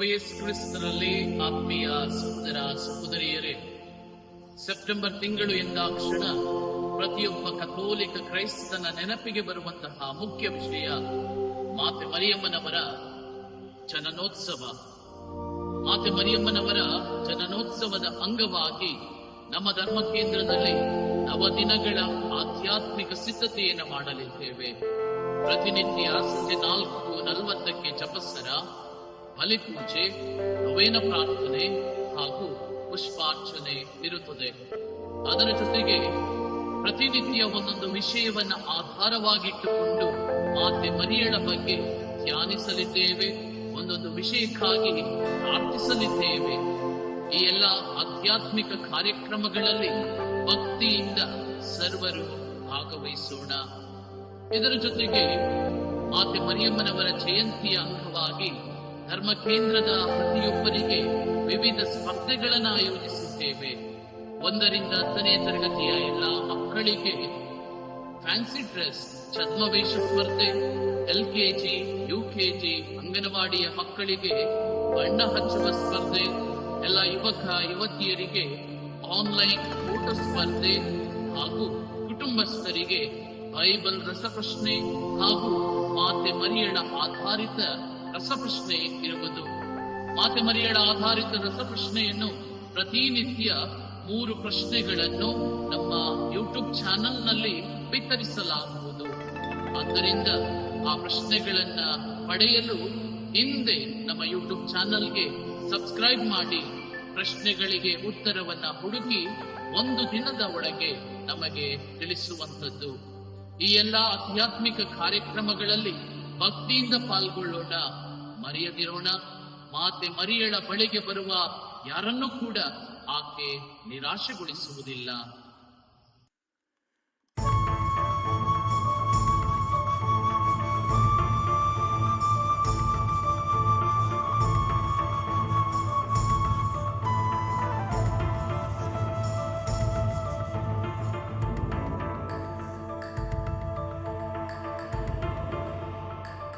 ಪ್ರಭು ಕ್ರಿಸ್ತನಲ್ಲಿ ಆತ್ಮೀಯ ಸಹೋದರ, ಸಹೋದರಿಯರೇ, ಸೆಪ್ಟೆಂಬರ್ ತಿಂಗಳು ಎಂದಾಕ್ಷಣ ಪ್ರತಿಯೊಬ್ಬ ಕಥೋಲಿಕ ಕ್ರೈಸ್ತನ ನೆನಪಿಗೆ ಬರುವಂತಹ ಮುಖ್ಯ ವಿಷಯ ಮಾತೆ ಮರಿಯಮ್ಮನವರ ಜನನೋತ್ಸವ. ಮಾತೆ ಮರಿಯಮ್ಮನವರ ಜನನೋತ್ಸವದ ಅಂಗವಾಗಿ ನಮ್ಮ ಧರ್ಮ ಕೇಂದ್ರದಲ್ಲಿ ನವದಿನಗಳ ಆಧ್ಯಾತ್ಮಿಕ ಸಿದ್ಧತೆಯನ್ನು ಮಾಡಲಿದ್ದೇವೆ. ಪ್ರತಿನಿತ್ಯ ಸಂಜೆ ನಾಲ್ಕು ನಲವತ್ತಕ್ಕೆ ಜಪಸ್ಸರ ಬಲಿಪೂಜೆ ನವೇನ ಪ್ರಾರ್ಥನೆ ಹಾಗೂ ಪುಷ್ಪಾರ್ಚನೆ ಇರುತ್ತದೆ. ಅದರ ಜೊತೆಗೆ ಪ್ರತಿನಿತ್ಯ ಒಂದೊಂದು ವಿಷಯವನ್ನು ಆಧಾರವಾಗಿಟ್ಟುಕೊಂಡು ಮಾತೆ ಮರಿಯಳ ಬಗ್ಗೆ ಧ್ಯಾನಿಸಲಿದ್ದೇವೆ, ಒಂದೊಂದು ವಿಷಯಕ್ಕಾಗಿ ಪ್ರಾರ್ಥಿಸಲಿದ್ದೇವೆ. ಈ ಎಲ್ಲ ಆಧ್ಯಾತ್ಮಿಕ ಕಾರ್ಯಕ್ರಮಗಳಲ್ಲಿ ಭಕ್ತಿಯಿಂದ ಸರ್ವರು ಭಾಗವಹಿಸೋಣ. ಇದರ ಜೊತೆಗೆ ಮಾತೆ ಮರಿಯಮ್ಮನವರ ಜಯಂತಿಯ ಅಂಗವಾಗಿ ಧರ್ಮ ಕೇಂದ್ರದ ಪ್ರತಿಯೊಬ್ಬರಿಗೆ ವಿವಿಧ ಸ್ಪರ್ಧೆಗಳನ್ನು ಆಯೋಜಿಸುತ್ತೇವೆ. ಒಂದರಿಂದ ಹತ್ತನೇ ತರಗತಿಯ ಎಲ್ಲ ಮಕ್ಕಳಿಗೆ ಫ್ಯಾನ್ಸಿ ಡ್ರೆಸ್ ಛದ್ಮವೇಷ ಸ್ಪರ್ಧೆ, L K G U K G ಅಂಗನವಾಡಿಯ ಮಕ್ಕಳಿಗೆ ಬಣ್ಣ ಹಚ್ಚುವ ಸ್ಪರ್ಧೆ, ಎಲ್ಲ ಯುವಕ, ಯುವತಿಯರಿಗೆ ಆನ್ಲೈನ್ ಊಟ ಸ್ಪರ್ಧೆ ಹಾಗೂ ಕುಟುಂಬಸ್ಥರಿಗೆ ಬೈಬಲ್ ರಸಪ್ರಶ್ನೆ ಹಾಗೂ ಮಾತೆ ಮರಿಯಣ ಆಧಾರಿತ ರಸಪ್ರಶ್ನೆ ಇರುವುದು. ಮಾತೆ ಮರಿಯಳ ಆಧಾರಿತ ರಸಪ್ರಶ್ನೆಯನ್ನು ಪ್ರತಿನಿತ್ಯ ಮೂರು ಪ್ರಶ್ನೆಗಳನ್ನು ನಮ್ಮ ಯೂಟ್ಯೂಬ್ ಚಾನೆಲ್ನಲ್ಲಿ ವಿತರಿಸಲಾಗುವುದು ಆದ್ದರಿಂದ ಆ ಪ್ರಶ್ನೆಗಳನ್ನ ಪಡೆಯಲು ಹಿಂದೆ ನಮ್ಮ ಯೂಟ್ಯೂಬ್ ಚಾನೆಲ್ಗೆ ಸಬ್ಸ್ಕ್ರೈಬ್ ಮಾಡಿ, ಪ್ರಶ್ನೆಗಳಿಗೆ ಉತ್ತರವನ್ನ ಹುಡುಕಿ ಒಂದು ದಿನದ ಒಳಗೆ ನಮಗೆ ತಿಳಿಸುವಂತದ್ದು ಈ ಎಲ್ಲ ಆಧ್ಯಾತ್ಮಿಕ ಕಾರ್ಯಕ್ರಮಗಳಲ್ಲಿ ಭಕ್ತಿಯಿಂದ ಪಾಲ್ಗೊಳ್ಳೋಣ ಮರೆಯದಿರೋಣ. ಮಾತೆ ಮರಿಯಳ ಬಳಿಗೆ ಬರುವ ಯಾರನ್ನೂ ಕೂಡ ಆಕೆ ನಿರಾಶೆಗೊಳಿಸುವುದಿಲ್ಲ.